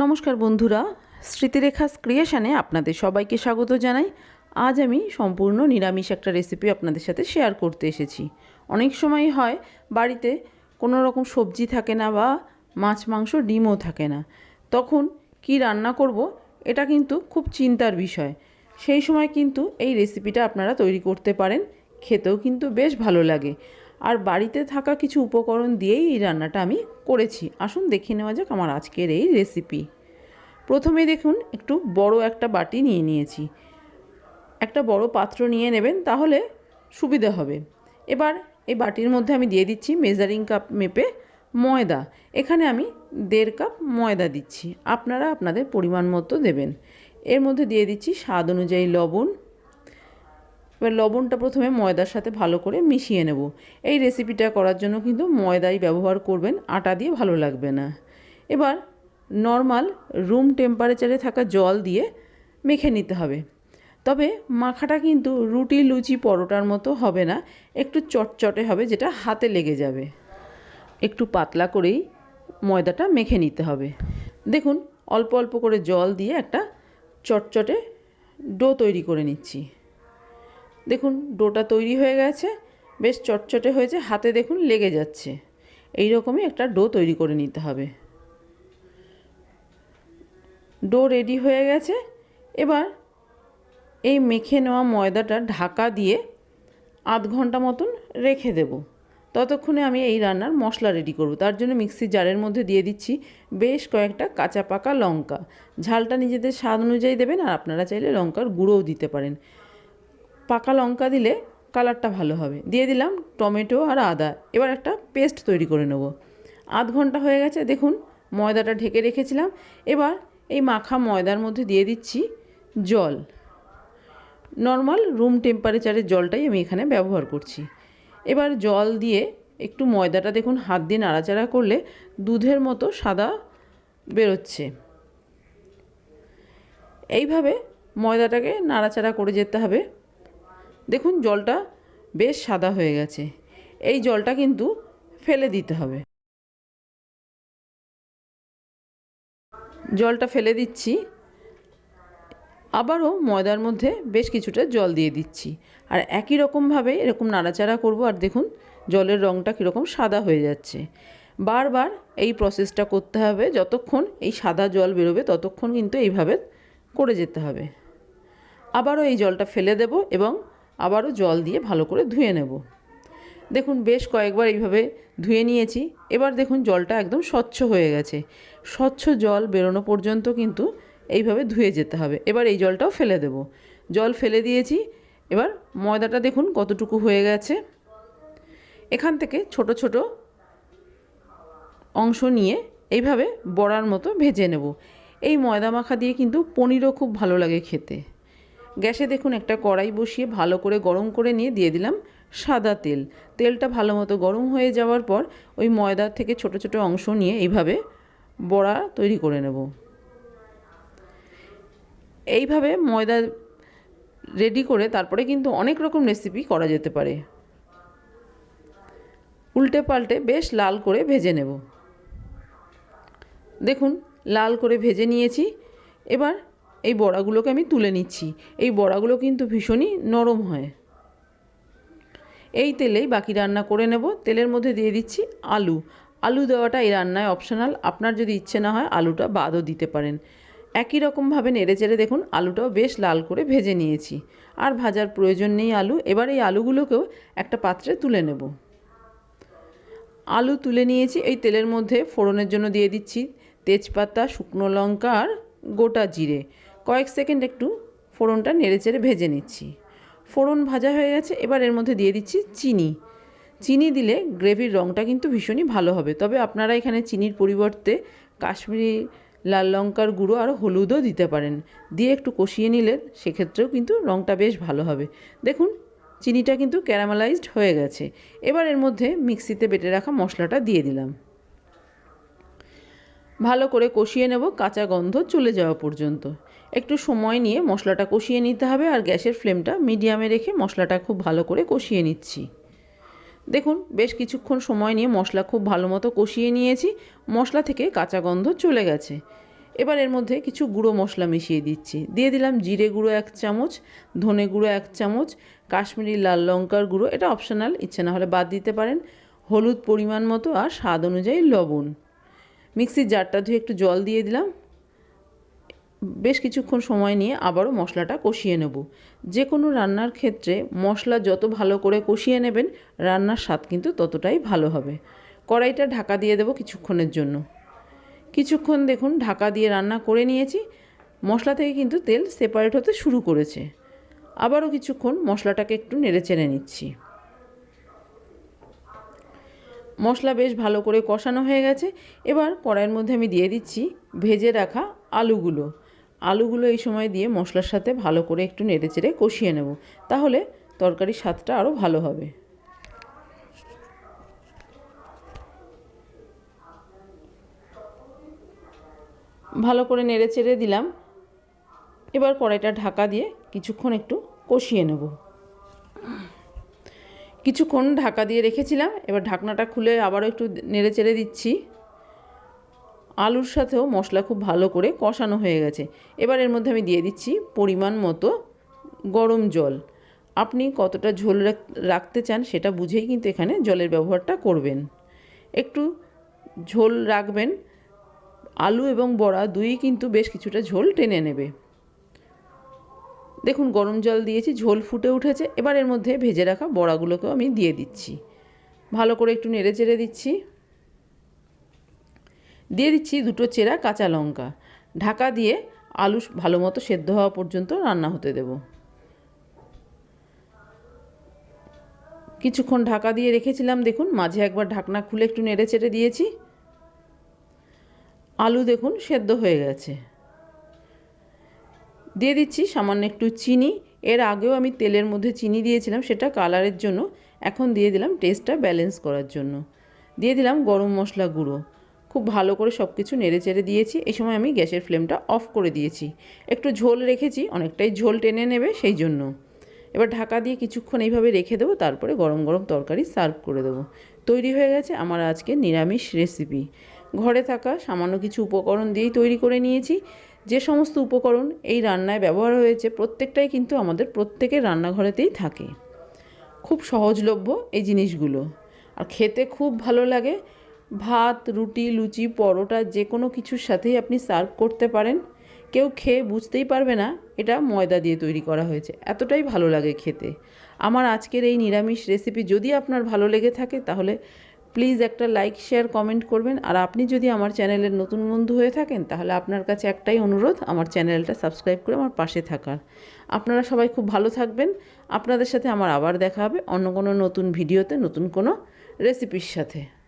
নমস্কার বন্ধুরা, স্মৃতিরেখাস ক্রিয়েশানে আপনাদের সবাইকে স্বাগত জানাই। আজ আমি সম্পূর্ণ নিরামিষ একটা রেসিপি আপনাদের সাথে শেয়ার করতে এসেছি। অনেক সময় হয়, বাড়িতে কোনো রকম সবজি থাকে না বা মাছ, মাংস, ডিমও থাকে না। তখন কি রান্না করব, এটা কিন্তু খুব চিন্তার বিষয়। সেই সময় কিন্তু এই রেসিপিটা আপনারা তৈরি করতে পারেন, খেতেও কিন্তু বেশ ভালো লাগে। আর বাড়িতে থাকা কিছু উপকরণ দিয়েই এই রান্নাটা আমি করেছি। আসুন দেখে নেওয়া যাক আমার আজকের এই রেসিপি প্রথমে দেখুন, একটু বড় একটা বাটি নিয়ে নিয়েছি। একটা বড় পাত্র নিয়ে নেবেন, তাহলে সুবিধা হবে। এবার এই বাটির মধ্যে আমি দিয়ে দিচ্ছি মেজারিং কাপ মেপে ময়দা। এখানে আমি দেড় কাপ ময়দা দিচ্ছি। আপনারা আপনাদের পরিমাণ মতো দেবেন। এর মধ্যে দিয়ে দিচ্ছি স্বাদ অনুযায়ী লবণ এবার লবণটা প্রথমে ময়দার সাথে ভালো করে মিশিয়ে নেব। এই রেসিপিটা করার জন্য কিন্তু ময়দাই ব্যবহার করবেন, আটা দিয়ে ভালো লাগবে না। এবার নর্মাল রুম টেম্পারেচারে থাকা জল দিয়ে মেখে নিতে হবে। তবে মাখাটা কিন্তু রুটি লুচি পরোটার মতো হবে না, একটু চটচটে হবে, যেটা হাতে লেগে যাবে। একটু পাতলা করেই ময়দাটা মেখে নিতে হবে। দেখুন, অল্প অল্প করে জল দিয়ে একটা চটচটে ডো তৈরি করে নিচ্ছি। দেখুন, ডোটা তৈরি হয়ে গেছে। বেশ চটচটে হয়েছে, হাতে দেখুন লেগে যাচ্ছে। এই রকমই একটা ডো তৈরি করে নিতে হবে। ডো রেডি হয়ে গেছে। এবার এই মেখে নেওয়া ময়দাটা ঢাকা দিয়ে আধ ঘণ্টা মতন রেখে দেব। ততক্ষণে আমি এই রান্নার মশলা রেডি করব। তার জন্য মিক্সি জারের মধ্যে দিয়ে দিচ্ছি বেশ কয়েকটা কাঁচা পাকা লঙ্কা। ঝালটা নিজেদের স্বাদ অনুযায়ী দেবেন আর আপনারা চাইলে লঙ্কার গুঁড়োও দিতে পারেন। পাকা লঙ্কা দিলে কালারটা ভালো হবে। দিয়ে দিলাম টমেটো আর আদা। এবার একটা পেস্ট তৈরি করে নেব। আধ ঘণ্টা হয়ে গেছে, দেখুন ময়দাটা ঢেকে রেখেছিলাম। এবার এই মাখা ময়দার মধ্যে দিয়ে দিচ্ছি জল। নর্মাল রুম টেম্পারেচারের জলটাই আমি এখানে ব্যবহার করছি। এবার জল দিয়ে একটু ময়দাটা দেখুন হাত দিয়ে নাড়াচাড়া করলে দুধের মতো সাদা বেরোচ্ছে। এইভাবে ময়দাটাকে নাড়াচাড়া করে যেতে হবে। দেখুন জলটা বেশ সাদা হয়ে গেছে। এই জলটা কিন্তু ফেলে দিতে হবে। জলটা ফেলে দিচ্ছি। আবারও ময়দার মধ্যে বেশ কিছুটা জল দিয়ে দিচ্ছি। আর একই রকমভাবে এরকম নাড়াচাড়া করব আর দেখুন জলের রঙটা কীরকম সাদা হয়ে যাচ্ছে। বারবার এই প্রসেসটা করতে হবে। যতক্ষণ এই সাদা জল বেরোবে ততক্ষণ কিন্তু এইভাবে করে যেতে হবে। আবারও এই জলটা ফেলে দেব এবং আবারও জল দিয়ে ভালো করে ধুয়ে নেব। দেখুন, বেশ কয়েকবার এইভাবে ধুয়ে নিয়েছি। এবার দেখুন, জলটা একদম স্বচ্ছ হয়ে গেছে। স্বচ্ছ জল বেরোনো পর্যন্ত কিন্তু এইভাবে ধুয়ে যেতে হবে। এবার এই জলটাও ফেলে দেব। জল ফেলে দিয়েছি। এবার ময়দাটা দেখুন কতটুকু হয়ে গেছে। এখান থেকে ছোট ছোট অংশ নিয়ে এইভাবে বড়ার মতো ভেজে নেব। এই ময়দা মাখা দিয়ে কিন্তু পনিরও খুব ভালো লাগে খেতে। গ্যাসে দেখুন একটা কড়াই বসিয়ে ভালো করে গরম করে নিয়ে দিয়ে দিলাম সাদা তেল। তেলটা ভালো মতো গরম হয়ে যাওয়ার পর ওই ময়দার থেকে ছোট ছোট অংশ নিয়ে এইভাবে বড়া তৈরি করে নেব। এইভাবে ময়দা রেডি করে তারপরে কিন্তু অনেক রকম রেসিপি করা যেতে পারে। উল্টে পাল্টে বেশ লাল করে ভেজে নেব। দেখুন, লাল করে ভেজে নিয়েছি। এবার এই বড়াগুলোকে আমি তুলে নিচ্ছি। এই বড়াগুলো কিন্তু ভীষণই নরম হয়। এই তেলেই বাকি রান্না করে নেব। তেলের মধ্যে দিয়ে দিচ্ছি আলু। আলু দেওয়াটা এই রান্নায় অপশনাল আপনার যদি ইচ্ছে না হয় আলুটা বাদও দিতে পারেন। একই রকমভাবে নেড়ে চেড়ে দেখুন, আলুটাও বেশ লাল করে ভেজে নিয়েছি। আর ভাজার প্রয়োজন নেই আলু। এবার এই আলুগুলোকেও একটা পাত্রে তুলে নেব। আলু তুলে নিয়েছি। এই তেলের মধ্যে ফোড়নের জন্য দিয়ে দিচ্ছি তেজপাতা, শুকনো লঙ্কা আর গোটা জিরে। কয়েক সেকেন্ড একটু ফোড়নটা নেড়ে চেড়ে ভেজে নিচ্ছি। ফোড়ন ভাজা হয়ে গেছে, এবার এর মধ্যে দিয়ে দিচ্ছি চিনি। চিনি দিলে গ্রেভির রঙটা কিন্তু ভীষণই ভালো হবে। তবে আপনারা এখানে চিনির পরিবর্তে কাশ্মীরি লাল লঙ্কার গুঁড়ো আর হলুদও দিতে পারেন। দিয়ে একটু কষিয়ে নিলে সেক্ষেত্রেও কিন্তু রঙটা বেশ ভালো হবে। দেখুন, চিনিটা কিন্তু ক্যারামেলাইজড হয়ে গেছে। এবার এর মধ্যে মিক্সিতে বেটে রাখা মশলাটা দিয়ে দিলাম। ভালো করে কষিয়ে নেব, কাঁচা গন্ধ চলে যাওয়া পর্যন্ত। একটু সময় নিয়ে মশলাটা কষিয়ে নিতে হবে আর গ্যাসের ফ্লেমটা মিডিয়ামে রেখে মশলাটা খুব ভালো করে কষিয়ে নিচ্ছি। দেখুন, বেশ কিছুক্ষণ সময় নিয়ে মশলা খুব ভালো মতো কষিয়ে নিয়েছি। মশলা থেকে কাঁচা গন্ধ চলে গেছে। এবার এর মধ্যে কিছু গুঁড়ো মশলা মিশিয়ে দিচ্ছি। দিয়ে দিলাম জিরে গুঁড়ো এক চামচ, ধনে গুঁড়ো এক চামচ, কাশ্মীরি লাল লঙ্কার গুঁড়ো। এটা অপশনাল, ইচ্ছে না হলে বাদ দিতে পারেন। হলুদ পরিমাণ মতো আর স্বাদ অনুযায়ী লবণ। মিক্সির জারটা ধুয়ে একটু জল দিয়ে দিলাম। বেশ কিছুক্ষণ সময় নিয়ে আবারও মশলাটা কষিয়ে নেব। যে কোনো রান্নার ক্ষেত্রে মশলা যত ভালো করে কষিয়ে নেবেন, রান্নার স্বাদ কিন্তু ততটাই ভালো হবে। কড়াইটা ঢাকা দিয়ে দেবো কিছুক্ষণের জন্য। কিছুক্ষণ দেখুন, ঢাকা দিয়ে রান্না করে নিয়েছি। মশলা থেকে কিন্তু তেল সেপারেট হতে শুরু করেছে। আবারও কিছুক্ষণ মশলাটাকে একটু নেড়ে চেড়ে নিচ্ছি। মশলা বেশ ভালো করে কষানো হয়ে গেছে। এবার কড়াইয়ের মধ্যে আমি দিয়ে দিচ্ছি ভেজে রাখা আলুগুলো। আলুগুলো এই সময় দিয়ে মশলার সাথে ভালো করে একটু নেড়ে চেড়ে কষিয়ে নেব, তাহলে তরকারির স্বাদটা আরও ভালো হবে। ভালো করে নেড়ে চেড়ে দিলাম। এবার কড়াইটা ঢাকা দিয়ে কিছুক্ষণ একটু কষিয়ে নেব। কিছুক্ষণ ঢাকা দিয়ে রেখেছিলাম, এবার ঢাকনাটা খুলে আবারও একটু নেড়ে চেড়ে দিচ্ছি। আলুর সাথেও মশলা খুব ভালো করে কষানো হয়ে গেছে। এবার এর মধ্যে আমি দিয়ে দিচ্ছি পরিমাণ মতো গরম জল। আপনি কতটা ঝোল রাখতে চান সেটা বুঝেই কিন্তু এখানে জলের ব্যবহারটা করবেন। একটু ঝোল রাখবেন। আলু এবং বড়া দুই কিন্তু বেশ কিছুটা ঝোল টেনে নেবে। দেখুন, গরম জল দিয়েছি, ঝোল ফুটে উঠেছে। এবার এর মধ্যে ভেজে রাখা বড়াগুলোকেও আমি দিয়ে দিচ্ছি। ভালো করে একটু নেড়ে চেড়ে দিচ্ছি। দিয়ে দিচ্ছি দুটো চেরা কাঁচা লঙ্কা। ঢাকা দিয়ে আলু ভালো মতো সেদ্ধ হওয়া পর্যন্ত রান্না হতে দেব। কিছুক্ষণ ঢাকা দিয়ে রেখেছিলাম, দেখুন, মাঝে একবার ঢাকনা খুলে একটু নেড়ে চেড়ে দিয়েছি। আলু দেখুন, সেদ্ধ হয়ে গেছে। দিয়ে দিচ্ছি সামান্য একটু চিনি। এর আগেও আমি তেলের মধ্যে চিনি দিয়েছিলাম, সেটা কালারের জন্য। এখন দিয়ে দিলাম টেস্টটা ব্যালেন্স করার জন্য। দিয়ে দিলাম গরম মশলা গুঁড়ো। খুব ভালো করে সব কিছু নেড়ে চেড়ে দিয়েছি। এই সময় আমি গ্যাসের ফ্লেমটা অফ করে দিয়েছি। একটু ঝোল রেখেছি, অনেকটাই ঝোল টেনে নেবে সেই জন্য। এবার ঢাকা দিয়ে কিছুক্ষণ এইভাবে রেখে দেবো, তারপরে গরম গরম তরকারি সার্ভ করে দেবো। তৈরি হয়ে গেছে আমার আজকে নিরামিষ রেসিপি। ঘরে থাকা সামান্য কিছু উপকরণ দিয়েই তৈরি করে নিয়েছি। যে সমস্ত উপকরণ এই রান্নায় ব্যবহার হয়েছে, প্রত্যেকটাই কিন্তু আমাদের প্রত্যেকের রান্নাঘরেতেই থাকে। খুব সহজলভ্য এই জিনিসগুলো। আর খেতে খুব ভালো লাগে। ভাত, রুটি, লুচি, পরোটা, যে কোনো কিছুর সাথেই আপনি সার্ভ করতে পারেন। কেউ খেয়ে বুঝতেই পারবে না এটা ময়দা দিয়ে তৈরি করা হয়েছে। এতটাই ভালো লাগে খেতে। আমার আজকের এই নিরামিষ রেসিপি যদি আপনার ভালো লেগে থাকে তাহলে প্লিজ একটা লাইক শেয়ার কমেন্ট করবেন। আর আপনি যদি আমার চ্যানেলের নতুন বন্ধু হয়ে থাকেন তাহলে আপনার কাছে একটাই অনুরোধ, আমার চ্যানেলটা সাবস্ক্রাইব করে আমার পাশে থাকার। আপনারা সবাই খুব ভালো থাকবেন। আপনাদের সাথে আমার আবার দেখা হবে অন্য কোনো নতুন ভিডিওতে নতুন কোনো রেসিপির সাথে।